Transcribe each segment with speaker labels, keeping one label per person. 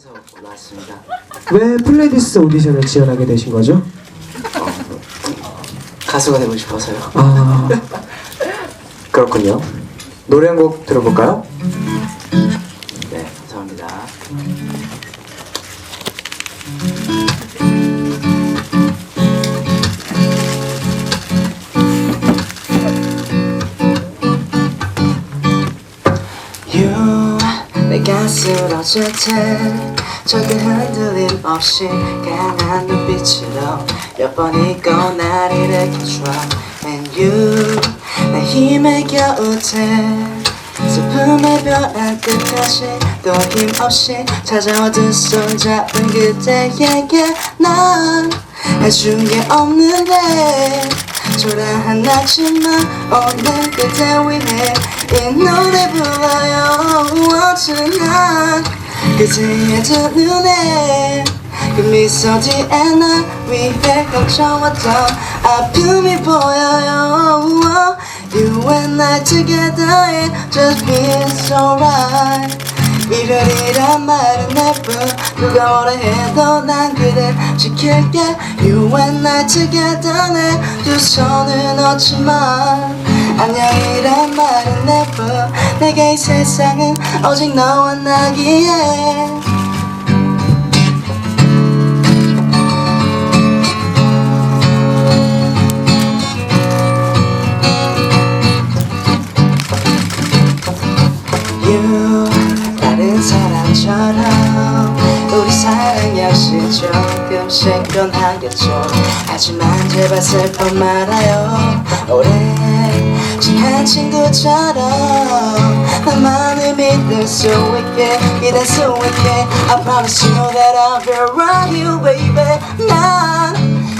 Speaker 1: 해서 올라왔습니다.
Speaker 2: 왜 플레디스 오디션을 지원하게 되신 거죠?
Speaker 1: 가수가 되고 싶어서요.
Speaker 2: 아,
Speaker 3: 그렇군요. 노래 한 곡 들어볼까요?
Speaker 1: 네, 감사합니다. 내가 쓰러질 때 절대 흔들림 없이 강한 눈빛으로 몇 번이고 날 일으켜줘 And you 내 힘의 겨우에 슬픔의 벼랑 끝까지 또 힘없이 찾아오듯 손잡은 그대에게 난 해준 게 없는데. 초라한 나지만 오늘 그대 위해 이 노래 불러요 그대의 두 눈에 그 미소 뒤에 날 위해 감춰왔던 아픔이 보여요. You and I together it just feels so right 이별이란 말은 나쁜 누가 뭐라 해도 난 그댈 지킬게. You and I together 내두 놓지 마 안녕이란 말은 나쁜 내게 이 세상은 오직 너와 나기에. You 다른 사람처럼 우리 사랑 역시 조금씩 변하겠죠. 하지만 제발 슬퍼 말아요. 오래 친구처럼 나만을 믿을 수 있게 기댈 수 있게. I promise you that I'll be right here baby. 난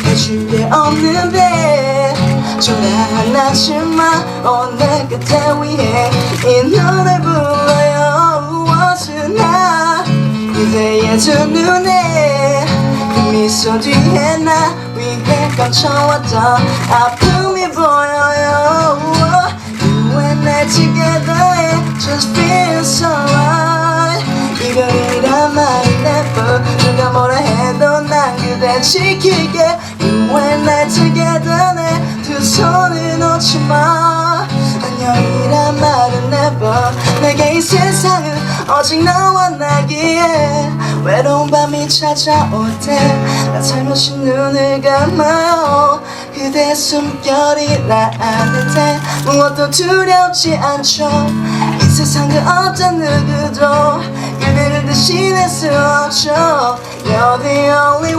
Speaker 1: 해줄 게 없는데. 초라한 나지만 오늘 그대 위해. 이 노래 불러요 어쩌나. 그대의 두 눈에 그 미소 뒤에 나 위해 감춰왔던 아픔 난 그대 지킬게 You and I together 내두 손을 놓지 마. 안녕이란 말은 never. 내게 이 세상은 오직 너와 나기에. 외로운 밤이 찾아올 때난 살며시 눈을 감아요. 그대 숨결이 날때 무엇도 두렵지 않죠. 이 세상 그 어떤 누구도 그대를 대신할 수 없죠. You're the only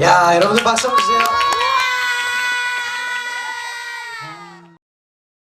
Speaker 3: 야 여러분들 박수 한번 주세요.